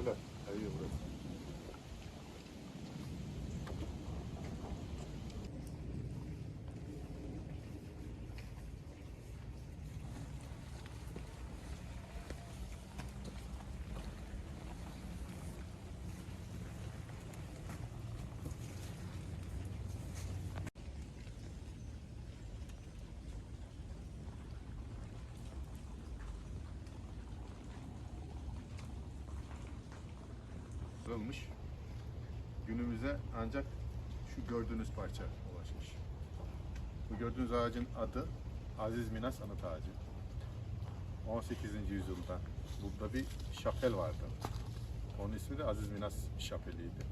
hablar. Adiós, bro. Kırılmış. Günümüze ancak şu gördüğünüz parça ulaşmış. Bu gördüğünüz ağacın adı Aziz Minas Anıt Ağacı. 18. yüzyılda burada bir şapel vardı. Onun ismi de Aziz Minas Şapeli'ydi.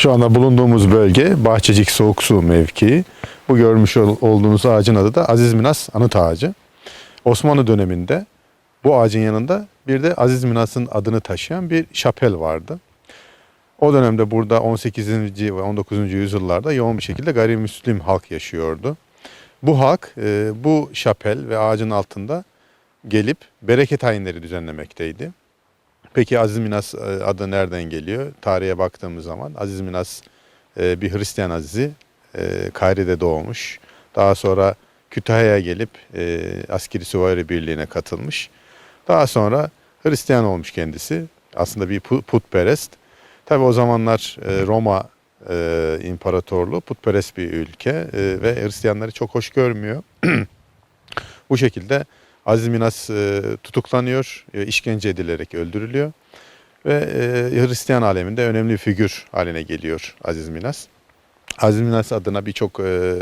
Şu anda bulunduğumuz bölge Bahçecik Soğuk Su mevkii. Bu görmüş ol- olduğunuz ağacın adı da Aziz Minas Anıt Ağacı. Osmanlı döneminde bu ağacın yanında bir de Aziz Minas'ın adını taşıyan bir şapel vardı. O dönemde burada 18. ve 19. yüzyıllarda yoğun bir şekilde gayrimüslim halk yaşıyordu. Bu halk e, bu şapel ve ağacın altında gelip bereket ayinleri düzenlemekteydi. Peki Aziz Minas e, adı nereden geliyor? Tarihe baktığımız zaman Aziz Minas e, bir Hristiyan azizi. E, Kahire'de doğmuş. Daha sonra Kütahya'ya gelip askeri süvari birliğine katılmış. Daha sonra Hristiyan olmuş kendisi. Aslında bir pu- putperest. Tabi o zamanlar Roma İmparatorluğu putperest bir ülke ve Hristiyanları çok hoş görmüyor. Bu şekilde Aziz Minas e, tutuklanıyor, e, işkence edilerek öldürülüyor ve e, Hristiyan aleminde önemli bir figür haline geliyor Aziz Minas. Aziz Minas adına birçok e,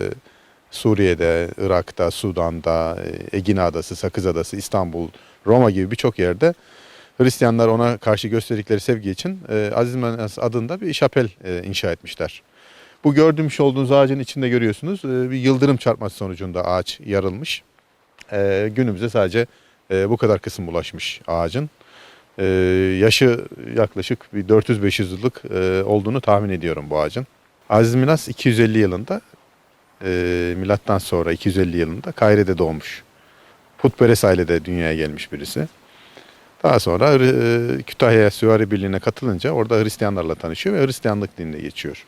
Suriye'de, Irak'ta, Sudan'da, e, Egine Adası, Sakız Adası, İstanbul, Roma gibi birçok yerde Hristiyanlar ona karşı gösterdikleri sevgi için e, Aziz Minas adında bir şapel e, inşa etmişler. Bu gördüğümüz olduğunuz ağacın içinde görüyorsunuz e, bir yıldırım çarpması sonucunda ağaç yarılmış. E, günümüze sadece e, bu kadar kısım ulaşmış ağacın. E, yaşı yaklaşık bir 400-500 yıllık e, olduğunu tahmin ediyorum bu ağacın. Aziz Minas 250 yılında e, milattan sonra 250 yılında Kahire'de doğmuş. Putperest ailede dünyaya gelmiş birisi. Daha sonra e, Kütahya Süvari Birliği'ne katılınca orada Hristiyanlarla tanışıyor ve Hristiyanlık dinine geçiyor.